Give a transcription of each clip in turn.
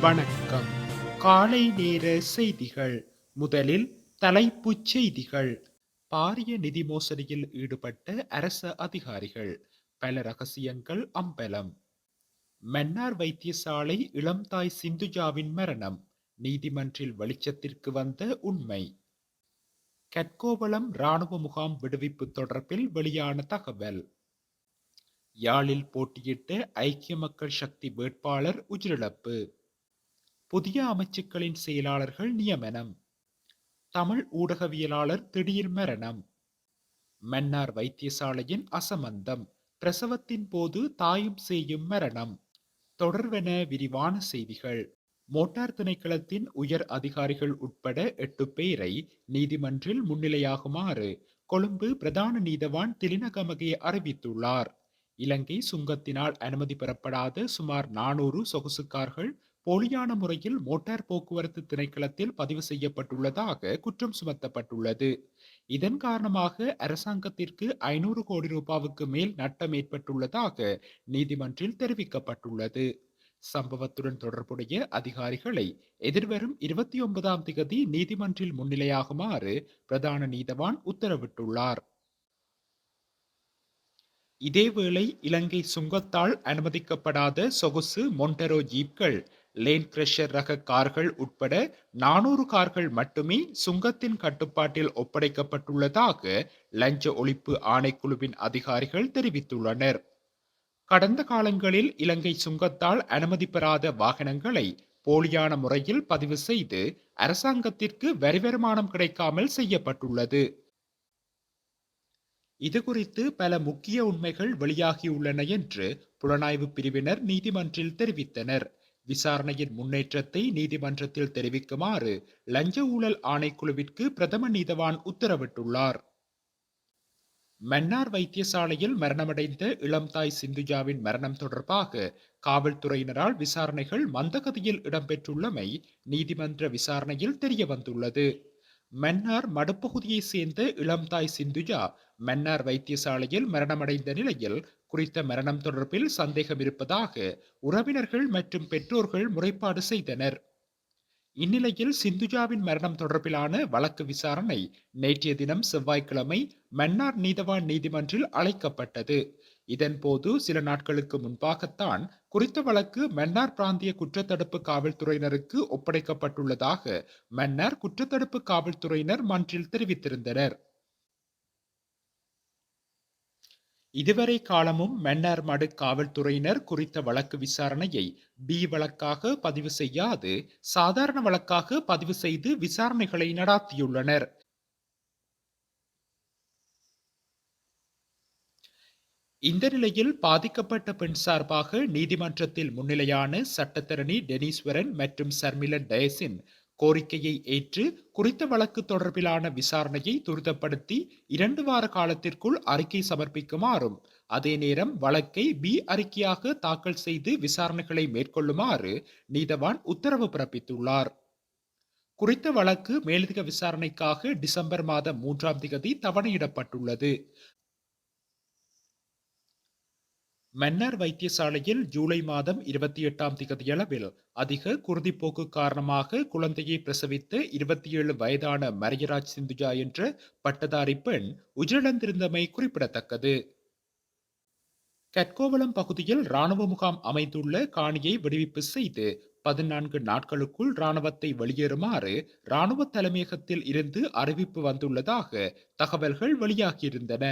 வணக்கம். காலை நேர செய்திகள். முதலில் தலைப்புச் செய்திகள். பாரிய நிதி மோசடியில் ஈடுபட்ட அரச அதிகாரிகள். பல ரகசியங்கள் அம்பலம். மன்னார் வைத்தியசாலை இளம்தாய் சிந்துஜாவின் மரணம். நீதிமன்றில் வெளிச்சத்திற்கு வந்த உண்மை. கட்கோவளம் இராணுவ முகாம் விடுவிப்பு தொடர்பில் வெளியான தகவல். யாழில் போட்டியிட்ட ஐக்கிய மக்கள் சக்தி வேட்பாளர் உயிரிழப்பு புதிய அமைச்சுக்களின் செயலாளர்கள் நியமனம். தமிழ் ஊடகவியலாளர் திடீர் மரணம். மன்னார் வைத்தியசாலையின் அசமந்தம். பிரசவத்தின் போது தாயும் செய்யும் மரணம். தொடர்வென விரிவான செய்திகள். மோட்டார் திணைக்களத்தின் உயர் அதிகாரிகள் உட்பட எட்டு பேரை நீதிமன்றில் முன்னிலையாகுமாறு கொழும்பு பிரதான நீதவான் திலினகமகே அறிவித்துள்ளார். இலங்கை சுங்கத்தினால் அனுமதி பெறப்படாத சுமார் நானூறு சொகுசு கார்கள் போலியான முறையில் மோட்டார் போக்குவரத்து திணைக்களத்தில் பதிவு செய்யப்பட்டுள்ளதாக குற்றம் சுமத்தப்பட்டுள்ளது. இதன் காரணமாக அரசாங்கத்திற்கு ஐநூறு கோடி ரூபாவுக்கு மேல் நட்டம் ஏற்பட்டுள்ளதாக நீதிமன்றில் தெரிவிக்கப்பட்டுள்ளது. சம்பவத்துடன் தொடர்புடைய அதிகாரிகளை எதிர்வரும் இருபத்தி ஒன்பதாம் திகதி நீதிமன்றில் முன்னிலையாகுமாறு பிரதான நீதவான் உத்தரவிட்டுள்ளார். இதேவேளை இலங்கை சுங்கத்தால் அனுமதிக்கப்படாத சொகுசு மொண்டரோ ஜீப்கள் லேன் கிரஷர் ரக கார்கள் உட்பட நானூறு கார்கள் மட்டுமே சுங்கத்தின் கட்டுப்பாட்டில் ஒப்படைக்கப்பட்டுள்ளதாக லஞ்ச ஒழிப்பு ஆணைக்குழுவின் அதிகாரிகள் தெரிவித்துள்ளனர். கடந்த காலங்களில் இலங்கை சுங்கத்தால் அனுமதி பெறாத வாகனங்களை போலியான முறையில் பதிவு செய்து அரசாங்கத்திற்கு வரி வருமானம் கிடைக்காமல் செய்யப்பட்டுள்ளது. இது குறித்து பல முக்கிய உண்மைகள் வெளியாகியுள்ளன என்று புலனாய்வு பிரிவினர் நீதிமன்றில் தெரிவித்தனர். விசாரணையின் முன்னேற்றத்தை நீதிமன்றத்தில் தெரிவிக்குமாறு லஞ்ச ஊழல் ஆணைக்குழுவிற்கு பிரதம நீதவான் உத்தரவிட்டுள்ளார். மன்னார் வைத்தியசாலையில் மரணமடைந்த இளம்தாய் சிந்துஜாவின் மரணம் தொடர்பாக காவல்துறையினரால் விசாரணைகள் மந்தகதியில் இடம்பெற்றுள்ளமை நீதிமன்ற விசாரணையில் தெரிய வந்துள்ளது மன்னார் மடுப்பகுதியை சேர்ந்த இளம்தாய் சிந்துஜா மன்னார் வைத்தியசாலையில் மரணமடைந்த நிலையில் குறித்த மரணம் தொடர்பில் சந்தேகம் இருப்பதாக உறவினர்கள் மற்றும் பெற்றோர்கள் முறைப்பாடு செய்தனர். இந்நிலையில் சிந்துஜாவின் மரணம் தொடர்பிலான வழக்கு விசாரணை நேற்றைய தினம் செவ்வாய்க்கிழமை மன்னார் நீதவான் நீதிமன்றில் அழைக்கப்பட்டது. இதன்போது சில நாட்களுக்கு முன்பாகத்தான் குறித்த வழக்கு மன்னார் பிராந்திய குற்றத்தடுப்பு காவல்துறையினருக்கு ஒப்படைக்கப்பட்டுள்ளதாக மன்னார் குற்றத்தடுப்பு காவல்துறையினர் மன்றில் தெரிவித்திருந்தனர். இதுவரை காலமும் மன்னார் மடு காவல்துறையினர் குறித்த வழக்கு விசாரணையை பி வழக்காக பதிவு செய்யாது சாதாரண வழக்காக பதிவு செய்து விசாரணைகளை நடாத்தியுள்ளனர். இந்த நிலையில் பாதிக்கப்பட்ட பெண் சார்பாக நீதிமன்றத்தில் முன்னிலையான சட்டத்தரணி டெனீஸ்வரன் மற்றும் சர்மிலன் டயஸின் கோரிக்கையை ஏற்று குறித்த வழக்கு தொடர்பிலான விசாரணையை துரிதப்படுத்தி இரண்டு வார காலத்திற்குள் அறிக்கை சமர்ப்பிக்குமாறும் அதே நேரம் வழக்கை பி அறிக்கையாக தாக்கல் செய்து விசாரணைகளை மேற்கொள்ளுமாறு நீதவான் உத்தரவு பிறப்பித்துள்ளார். குறித்த வழக்கு மேலதிக விசாரணைக்காக டிசம்பர் மாதம் மூன்றாம் திகதி தவணையிடப்பட்டுள்ளது. மன்னார் வைத்தியசாலையில் ஜூலை மாதம் இருபத்தி எட்டாம் திகதியளவில் அதிக குருதிப்போக்கு காரணமாக குழந்தையை பிரசவித்து இருபத்தி ஏழு வயதான மரியராஜ் சிந்துஜா என்ற பட்டதாரி பெண் உயிரிழந்திருந்தமை குறிப்பிடத்தக்கது. கட்கோவளம் பகுதியில் ராணுவ முகாம் அமைந்துள்ள காணியை விடுவிப்பு செய்து பதினான்கு நாட்களுக்குள் ராணுவத்தை வெளியேறுமாறு ராணுவ தலைமையகத்தில் இருந்து அறிவிப்பு வந்துள்ளதாக தகவல்கள் வெளியாகியிருந்தன.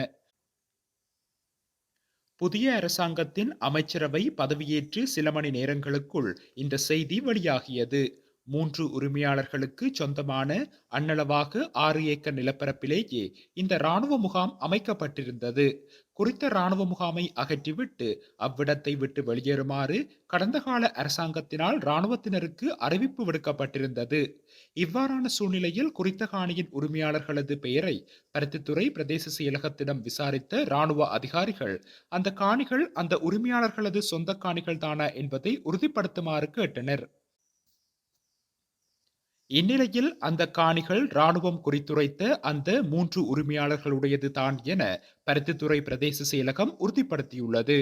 புதிய அரசாங்கத்தின் அமைச்சரவை பதவியேற்று சில மணி நேரங்களுக்குள் இந்த செய்தி வெளியாகியது. மூன்று உரிமையாளர்களுக்கு சொந்தமான அன்னளவாக ஆறு ஏக்கர் நிலப்பரப்பிலேயே இந்த இராணுவ முகாம் அமைக்கப்பட்டிருந்தது. குறித்த இராணுவ முகாமை அகற்றிவிட்டு அவ்விடத்தை விட்டு வெளியேறுமாறு கடந்த கால அரசாங்கத்தினால் இராணுவத்தினருக்கு அறிவிப்பு விடுக்கப்பட்டிருந்தது. இவ்வாறான சூழ்நிலையில் குறித்த காணியின் உரிமையாளர்களது பெயரை பருத்தித்துறை பிரதேச செயலகத்திடம் விசாரித்த இராணுவ அதிகாரிகள் அந்த காணிகள் அந்த உரிமையாளர்களது சொந்த காணிகள் தானா என்பதை உறுதிப்படுத்துமாறு கேட்டனர். இந்நிலையில் அந்த காணிகள் ராணுவம் குறித்துரைத்த அந்த மூன்று உரிமையாளர்களுடையது தான் என பருத்தித்துறை பிரதேச செயலகம் உறுதிப்படுத்தியுள்ளது.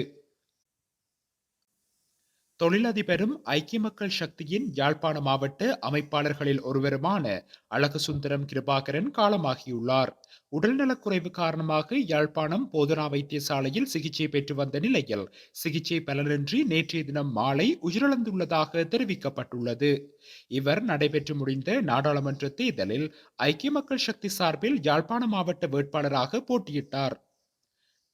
தொழிலதிபரும் ஐக்கிய மக்கள் சக்தியின் யாழ்ப்பாண மாவட்ட அமைப்பாளர்களில் ஒருவருமான அழகு சுந்தரம் கிருபாகரன் காலமாகியுள்ளார். உடல்நலக்குறைவு காரணமாக யாழ்ப்பாணம் போதனா வைத்தியசாலையில் சிகிச்சை பெற்று வந்த நிலையில் சிகிச்சை பலனின்றி நேற்றைய தினம் மாலை உயிரிழந்துள்ளதாக தெரிவிக்கப்பட்டுள்ளது. இவர் நடைபெற்று முடிந்த நாடாளுமன்ற தேர்தலில் ஐக்கிய மக்கள் சக்தி சார்பில் யாழ்ப்பாண மாவட்ட வேட்பாளராக போட்டியிட்டார்.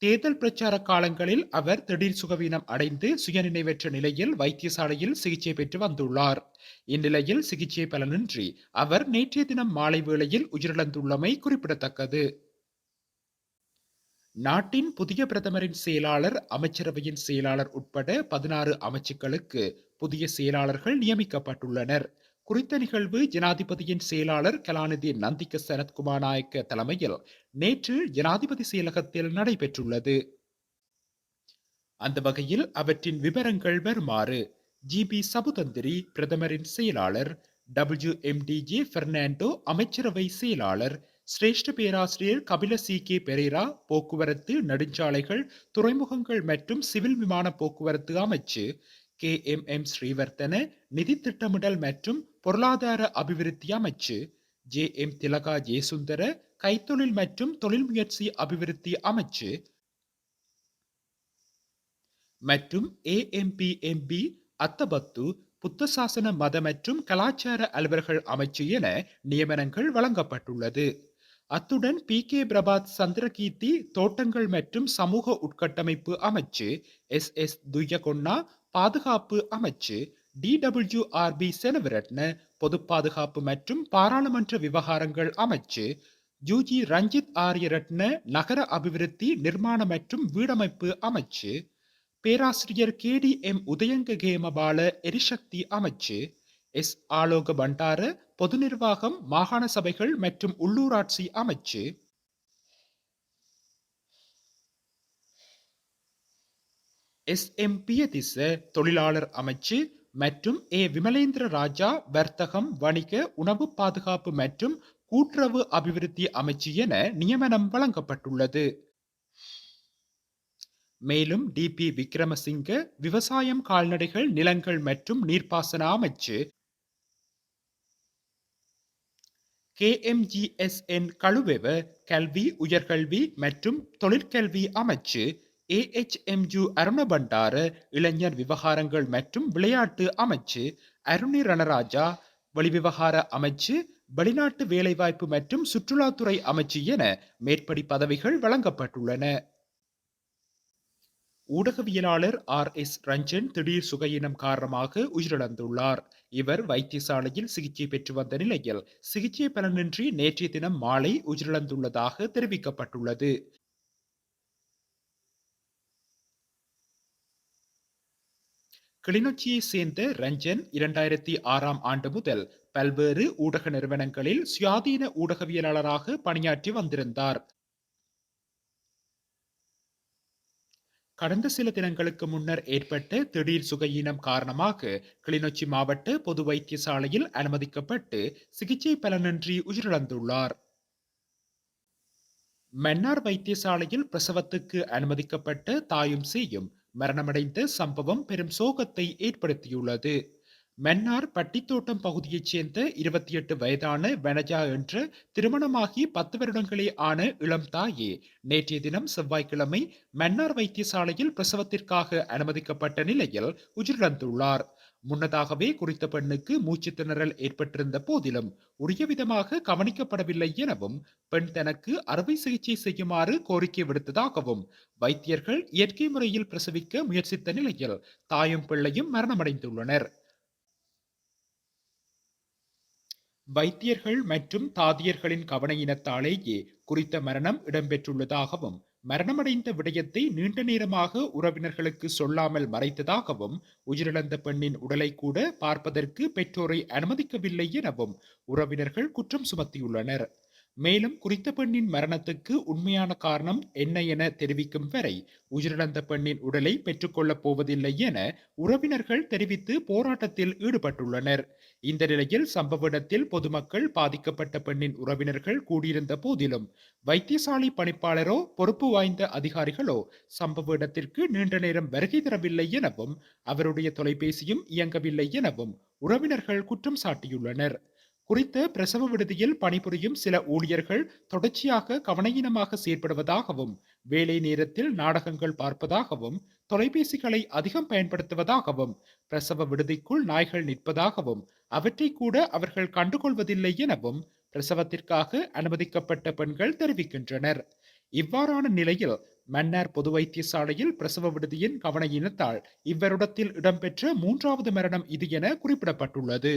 தேர்தல் பிரச்சார காலங்களில் அவர் திடீர் சுகவீனம் அடைந்து சுயநினைவற்ற நிலையில் வைத்தியசாலையில் சிகிச்சை பெற்று வந்துள்ளார். இந்நிலையில் சிகிச்சை பலனின்றி அவர் நேற்றைய தினம் மாலை வேளையில் உயிரிழந்துள்ளமை குறிப்பிடத்தக்கது. நாட்டின் புதிய பிரதமரின் செயலாளர் அமைச்சரவையின் செயலாளர் உட்பட பதினாறு அமைச்சுக்களுக்கு புதிய செயலாளர்கள் நியமிக்கப்பட்டுள்ளனர். குறித்த நிகழ்வு ஜனாதிபதியின் செயலாளர் கலாநிதி நந்திக சனத்குமார் நாயக்க தலைமையில் நேற்று ஜனாதிபதி செயலகத்தில் நடைபெற்றுள்ளது. அந்த வகையில் அவற்றின் விவரங்கள் வருமாறு ஜிபி சபுதந்திரி பிரதமரின் செயலாளர் W M D J Fernando அமைச்சரவை செயலாளர் சிரேஷ்ட பேராசிரியர் கபில சி கே பெரேரா போக்குவரத்து நெடுஞ்சாலைகள் துறைமுகங்கள் மற்றும் சிவில் விமான போக்குவரத்து அமைச்சு கே எம் எம் ஸ்ரீவர்த்தன நிதி திட்டமிடல் மற்றும் பொருளாதார அபிவிருத்தி அமைச்சு ஜே எம் திலகா ஜெயசுந்தர கைத்தொழில் மற்றும் தொழில் முயற்சி அபிவிருத்தி அமைச்சு மற்றும் ஏஎம்பிஎம்பி அத்தபத்து புத்த சாசன மத மற்றும் கலாச்சார அலுவலர்கள் அமைச்சு என நியமனங்கள் வழங்கப்பட்டுள்ளது. அத்துடன் பி கே பிரபாத் சந்திரகீர்த்தி தோட்டங்கள் மற்றும் சமூக உட்கட்டமைப்பு அமைச்சு எஸ் எஸ் துய்யகொன்னா பாதுகாப்பு அமைச்சு டிடபிள்யூஆர்பி செலவிரட்ன பொது பாதுகாப்பு மற்றும் பாராளுமன்ற விவகாரங்கள் அமைச்சு யூஜி ரஞ்சித் ஆரியரட்ன நகர அபிவிருத்தி நிர்மாண மற்றும் வீடமைப்பு அமைச்சு பேராசிரியர் K D M Udayanga Hemapala எரிசக்தி அமைச்சு எஸ் ஆலோக பண்டார பொது நிர்வாகம் மாகாண சபைகள் மற்றும் உள்ளூராட்சி அமைச்சு எஸ் எம் தொழிலாளர் அமைச்சு மற்றும் ஏ. விமலேந்திர ராஜா வர்த்தகம் வணிக உணவு பாதுகாப்பு மற்றும் கூட்டுறவு அபிவிருத்தி அமைச்சு என நியமனம் வழங்கப்பட்டுள்ளது. மேலும் டி. பி. விக்ரமசிங்க விவசாயம் கால்நடைகள் நிலங்கள் மற்றும் நீர்ப்பாசன அமைச்சு கேஎம்ஜிஎஸ்என் கழுவெவ கல்வி உயர்கல்வி மற்றும் தொழிற்கல்வி அமைச்சு ஏஎச்எம்ஜு அருணபண்டார இளைஞர் விவகாரங்கள் மற்றும் விளையாட்டு அமைச்சு அருணி ரணராஜா வெளிவிவகார அமைச்சு வெளிநாட்டு வேலைவாய்ப்பு மற்றும் சுற்றுலாத்துறை அமைச்சு என மேற்படி பதவிகள் வழங்கப்பட்டுள்ளன. ஊடகவியலாளர் ஆர் எஸ் ரஞ்சன் திடீர் சுகையினம் காரணமாக உயிரிழந்துள்ளார். இவர் வைத்தியசாலையில் சிகிச்சை பெற்று வந்த நிலையில் சிகிச்சை பலனின்றி நேற்றைய தினம் மாலை உயிரிழந்துள்ளதாக தெரிவிக்கப்பட்டுள்ளது. கிளிநொச்சியை சேர்ந்த ரஞ்சன் இரண்டாயிரத்தி ஆறாம் ஆண்டு முதல் பல்வேறு ஊடக நிறுவனங்களில் சுயாதீன ஊடகவியலாளராக பணியாற்றி வந்திருந்தார். கடந்த சில தினங்களுக்கு முன்னர் ஏற்பட்ட திடீர் சுகையீனம் காரணமாக கிளிநொச்சி மாவட்ட பொது வைத்தியசாலையில் அனுமதிக்கப்பட்டு சிகிச்சை பலனின்றி உயிரிழந்துள்ளார். மன்னார் வைத்தியசாலையில் பிரசவத்துக்கு அனுமதிக்கப்பட்ட தாயும் சேயும் மரணமடைந்த சம்பவம் பெரும் சோகத்தை ஏற்படுத்தியுள்ளது. மன்னார் பட்டித்தோட்டம் பகுதியைச் சேர்ந்த இருபத்தி எட்டு வயதான வனஜா என்ற திருமணமாகி பத்து வருடங்களே ஆன இளம் தாயே நேற்றைய தினம் செவ்வாய்க்கிழமை மன்னார் வைத்தியசாலையில் பிரசவத்திற்காக அனுமதிக்கப்பட்ட நிலையில் உயிரிழந்துள்ளார். முன்னதாகவே குறித்த பெண்ணுக்கு மூச்சு திணறல் ஏற்பட்டிருந்த போதிலும் உரிய விதமாக கவனிக்கப்படவில்லை எனவும் பெண் தனக்கு அறுவை சிகிச்சை செய்யுமாறு கோரிக்கை விடுத்ததாகவும் வைத்தியர்கள் இயற்கை முறையில் பிரசவிக்க முயற்சித்த நிலையில் தாயும் பிள்ளையும் மரணமடைந்துள்ளனர். வைத்தியர்கள் மற்றும் தாதியர்களின் கவனையினத்தாலேயே குறித்த மரணம் இடம்பெற்றுள்ளதாகவும் மரணமடைந்த விடயத்தை நீண்ட நேரமாக உறவினர்களுக்கு சொல்லாமல் மறைத்ததாகவும் உயிரிழந்த பெண்ணின் உடலை கூட பார்ப்பதற்கு பெற்றோரை அனுமதிக்கவில்லை எனவும் உறவினர்கள் குற்றம் சுமத்தியுள்ளனர். மேலும் குறித்த பெண்ணின் மரணத்துக்கு உண்மையான காரணம் என்ன என தெரிவிக்கும் வரை உயிரிழந்த பெண்ணின் உடலை பெற்றுக்கொள்ளப் போவதில்லை என உறவினர்கள் தெரிவித்து போராட்டத்தில் ஈடுபட்டுள்ளனர். இந்த நிலையில் சம்பவ இடத்தில் பொதுமக்கள் பாதிக்கப்பட்ட பெண்ணின் உறவினர்கள் கூடியிருந்த போதிலும் வைத்தியசாலை பணிப்பாளரோ பொறுப்பு வாய்ந்த அதிகாரிகளோ சம்பவ இடத்திற்கு நீண்ட நேரம் வருகை தரவில்லை எனவும் அவருடைய தொலைபேசியும் இயங்கவில்லை எனவும் உறவினர்கள் குற்றம் சாட்டியுள்ளனர். குறித்த பிரசவ விடுதியில் பணிபுரியும் சில ஊழியர்கள் தொடர்ச்சியாக கவனயீனமாக செயற்படுவதாகவும் வேலை நேரத்தில் நாடகங்கள் பார்ப்பதாகவும் தொலைபேசிகளை அதிகம் பயன்படுத்துவதாகவும் பிரசவ விடுதிக்குள் நாய்கள் நிற்பதாகவும் அவற்றை கூட அவர்கள் கண்டுகொள்வதில்லை எனவும் பிரசவத்திற்காக அனுமதிக்கப்பட்ட பெண்கள் தெரிவிக்கின்றனர். இவ்வாறான நிலையில் மன்னார் பொது வைத்தியசாலையில் பிரசவ விடுதியின் கவன இனத்தால் இவ்வருடத்தில் இடம்பெற்ற மூன்றாவது மரணம் இது என குறிப்பிடப்பட்டுள்ளது.